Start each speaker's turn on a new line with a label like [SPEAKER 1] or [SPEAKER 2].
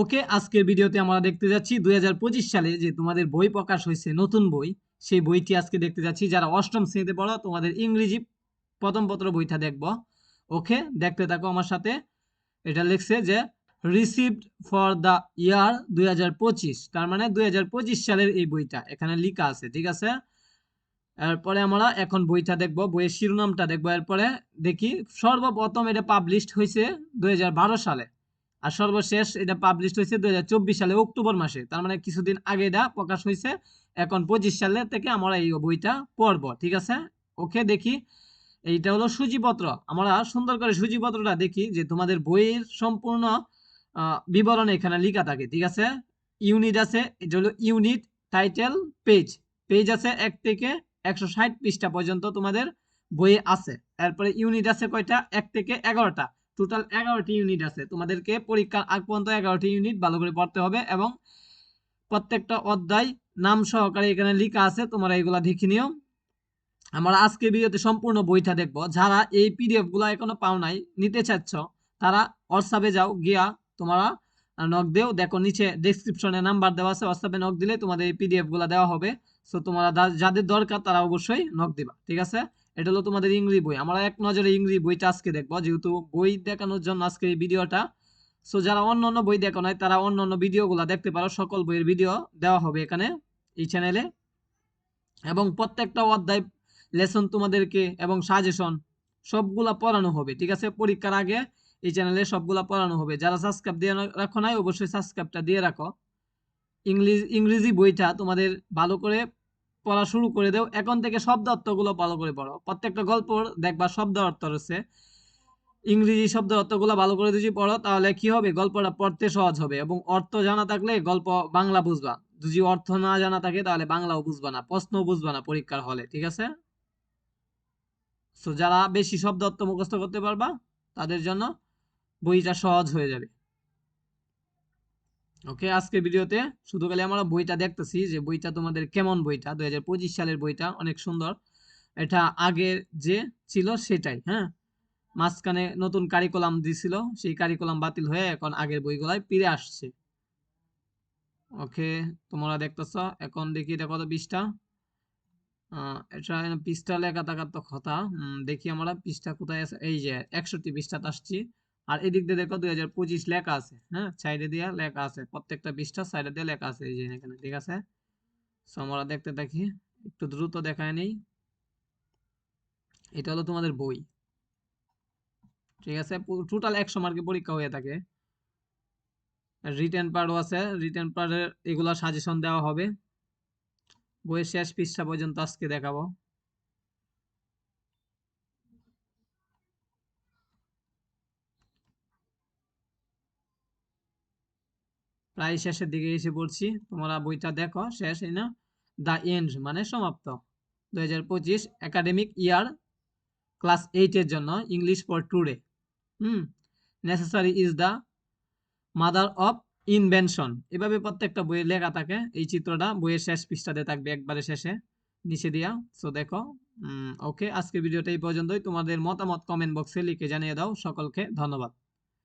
[SPEAKER 1] ওকে, আজকের ভিডিওতে আমরা দেখতে যাচ্ছি দুই হাজার পঁচিশ সালে যে তোমাদের বই প্রকাশ হয়েছে, নতুন বই। সেই বইটি আজকে দেখতে যাচ্ছি। যারা অষ্টম শ্রেণীতে পড়ো, তোমাদের ইংরেজি প্রথম পত্র বইটা দেখব। ওকে, দেখতে থাকো আমার সাথে। এটা লিখছে যে রিসিভড ফর দ্য ইয়ার দুই হাজার পঁচিশ তার মানে দুই হাজার পঁচিশ সালের এই বইটা। এখানে লেখা আছে, ঠিক আছে? এরপরে আমরা এখন বইটা দেখব, বইয়ের শিরোনামটা দেখব। এরপরে দেখি, সর্বপ্রথম এটা পাবলিশড হয়েছে দুই হাজার বারো সালে। আর সর্বশেষ এটা পাবলিশ হয়েছে দু হাজার চব্বিশ সালে অক্টোবর মাসে। তার মানে কিছুদিন আগে এটা প্রকাশ হয়েছে। এখন পঁচিশ সালে থেকে আমরা এই বইটা পড়ব, ঠিক আছে? ওকে, দেখি। এইটা হলো সূচিপত্র। আমরা সুন্দর করে সূচিপত্রটা দেখি যে তোমাদের বইয়ের সম্পূর্ণ বিবরণ এখানে লেখা থাকে, ঠিক আছে? ইউনিট আছে, এটা হলো ইউনিট টাইটেল পেজ। পেজ আছে এক থেকে একশো ষাট পৃষ্ঠা পর্যন্ত তোমাদের বইয়ে আছে। এরপরে ইউনিট আছে কয়টা? এক থেকে এগারোটা। টোটাল এগারোটি ইউনিট আছে। তোমাদেরকে পরীক্ষার আগ পর্যন্ত এগারোটি ইউনিট ভালো করে পড়তে হবে এবং প্রত্যেকটা অধ্যায় নাম সহকারে এখানে লেখা আছে, তোমরা এগুলা দেখে নিও। আমরা আজকে ভিডিওতে সম্পূর্ণ বইটা দেখব। যারা এই পিডিএফগুলা এখনও পাও নাই, নিতে চাচ্ছ, তারা হোয়াটসঅ্যাপে যাও, গিয়া তোমরা নক দেও। দেখো নিচে ডেসক্রিপশনে নাম্বার দেওয়া আছে হোয়াটসঅ্যাপে নক দিলে তোমাদের এই পিডিএফগুলা দেওয়া হবে। সো তোমরা যাদের দরকার তারা অবশ্যই নক দিবা, ঠিক আছে? এটা হলো তোমাদের ইংরেজি বই। আমরা এক নজরে ইংরেজি বইটা আজকে দেখব, যেহেতু বই দেখানোর জন্য আজকে এই ভিডিওটা। সো যারা অন্য অন্য বই দেখো নাই, তারা অন্য অন্য ভিডিওগুলো দেখতে পারো। সকল বইয়ের ভিডিও দেওয়া হবে এখানে, এই চ্যানেলে এবং প্রত্যেকটা অধ্যায় লেসন তোমাদেরকে এবং সাজেশন সবগুলা পড়ানো হবে, ঠিক আছে? পরীক্ষার আগে এই চ্যানেলে সবগুলা পড়ানো হবে। যারা সাবস্ক্রাইব দিয়ে রাখো নাই, অবশ্যই সাবস্ক্রাইবটা দিয়ে রাখো। ইংলিশ ইংরেজি বইটা তোমাদের ভালো করে পড়া শুরু করে দাও। এখন থেকে শব্দ অর্থগুলো ভালো করে পড়ো। প্রত্যেকটা গল্প দেখবা শব্দ অর্থ রয়েছে। ইংরেজি শব্দ অর্থগুলো ভালো করে যদি পড়ো, তাহলে কি হবে? গল্পটা পড়তে সহজ হবে এবং অর্থ জানা থাকলে গল্প বাংলা বুঝবা। যদি অর্থ না জানা থাকে, তাহলে বাংলাও বুঝবা না প্রশ্ন বুঝবা না পরীক্ষার হলে, ঠিক আছে? সো যারা বেশি শব্দ অর্থ মুখস্থ করতে পারবা, তাদের জন্য বইটা সহজ হয়ে যাবে। ওকে আজকের ভিডিওতে শুধু খালি আমরা বইটা দেখতেছি যে বইটা তোমাদের কেমন বইটা? দুই সালের বইটা, অনেক সুন্দর। এটা আগের যে ছিল সেটাই হ্যাঁ? মাঝখানে নতুন কারিকুলাম দিছিল, সেই কারিকুলাম বাতিল হয়ে এখন আগের বইগুলাই ফিরে আসছে। ওকে তোমরা দেখতেছ, এখন দেখি এটা কত পৃষ্ঠা? এটা পৃষ্ঠা লেখা থাকার তো কথা। দেখি আমরা, পৃষ্ঠা কোথায় আছে? এই যে একষট্টি পৃষ্ঠাতে আসছি। আর এদিক দিয়ে দেখো দুই হাজার পঁচিশ লেখা আছে হ্যাঁ? সাইডে দিয়ে লেখা আছে, প্রত্যেকটা পৃষ্ঠা সাইডে দিয়ে লেখা আছে, এই যে এখানে, ঠিক আছে? আমরা দেখতে থাকি, একটু দ্রুত দেখায় নেই। এটা হলো তোমাদের বই, ঠিক আছে? টোটাল একশো মার্কের পরীক্ষা হয়ে থাকে। রিটেন পার্টও আছে রিটেন পার্টের এগুলা সাজেশন দেওয়া হবে। বইয়ের শেষ পৃষ্ঠা পর্যন্ত আজকে দেখাবো। প্রায় শেষের দিকে এসে পড়ছি তোমরা বইটা দেখো, শেষ, এই না? দ্য এন্ড মানে সমাপ্ত। দুই হাজার পঁচিশ একাডেমিক ইয়ার ক্লাস এইটের জন্য English for today. Hmm, necessary is the mother of invention. এভাবে প্রত্যেকটা বইয়ে লেখা থাকে। এই চিত্রটা বইয়ের শেষ পৃষ্ঠাতে থাকবে একবারে শেষে। নিচে দিয়া সো দেখো ওকে আজকের ভিডিওটা এই পর্যন্তই। তোমাদের মতামত কমেন্ট বক্সে লিখে জানিয়ে দাও। সকলকে ধন্যবাদ।